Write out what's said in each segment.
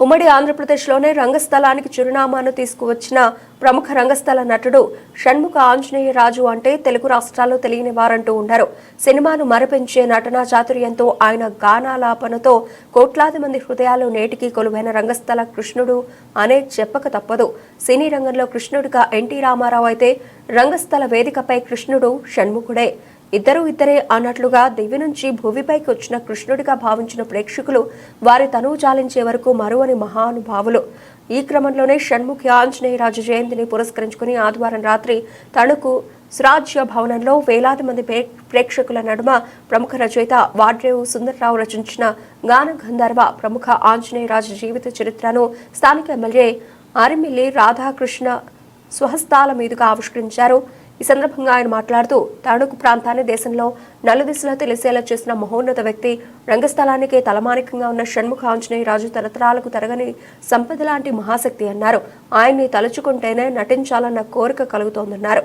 ఉమ్మడి ఆంధ్రప్రదేశ్లోనే రంగస్థలానికి చిరునామాను తీసుకువచ్చిన ప్రముఖ రంగస్థల నటుడు షణ్ముఖ ఆంజనేయ రాజు అంటే తెలుగు రాష్ట్రాల్లో తెలియని వారంటూ ఉండరు సినిమాను మరపించే నటనా చాతుర్యంతో ఆయన గానాలాపనతో కోట్లాది మంది హృదయాలు నేటికి కొలువైన రంగస్థల కృష్ణుడు అనే చెప్పక తప్పదు. సినీ రంగంలో కృష్ణుడిగా ఎన్టీ రామారావు అయితే రంగస్థల వేదికపై కృష్ణుడు షణ్ముఖుడే. ఇద్దరు ఇద్దరే అన్నట్లుగా దివ్య నుంచి భూమిపైకి వచ్చిన కృష్ణుడిగా భావించిన ప్రేక్షకులు వారి తనువు చాలించే వరకు మరువని మహానుభావులు. ఈ క్రమంలోనే షణ్ముఖి ఆంజనేయరాజు జయంతిని పురస్కరించుకుని ఆదివారం రాత్రి తణుకు స్వరాజ్య భవనంలో వేలాది మంది ప్రే- ప్రేక్షకుల నడుమ ప్రముఖ రచయిత వాడ్రేవు సుందర్రావు రచించిన గాన గంధర్వ ప్రముఖ ఆంజనేయరాజు జీవిత చరిత్రను స్థానిక ఎమ్మెల్యే ఆరిమిల్లి రాధాకృష్ణ స్వహస్తాల మీదుగా ఆవిష్కరించారు. ఈ సందర్భంగా ఆయన మాట్లాడుతూ తణుకు ప్రాంతాన్ని దేశంలో నలుదిశలో తెలిసేలా చేసిన మహోన్నత వ్యక్తి రంగస్థలానికే తలమానికంగా ఉన్న షణ్ముఖ ఆంజనేయ రాజు తరతరాలకు తరగని సంపద లాంటి మహాశక్తి అన్నారు. ఆయన్ని తలుచుకుంటేనే నటించాలన్న కోరిక కలుగుతోందన్నారు.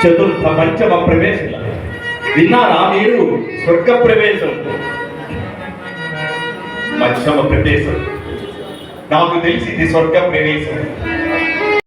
చతుర్థ పంచమ ప్రవేశం విన్నారా మీరు? స్వర్గ ప్రవేశం మధ్యమ ప్రవేశం నాకు తెలిసి ఇది స్వర్గ ప్రవేశం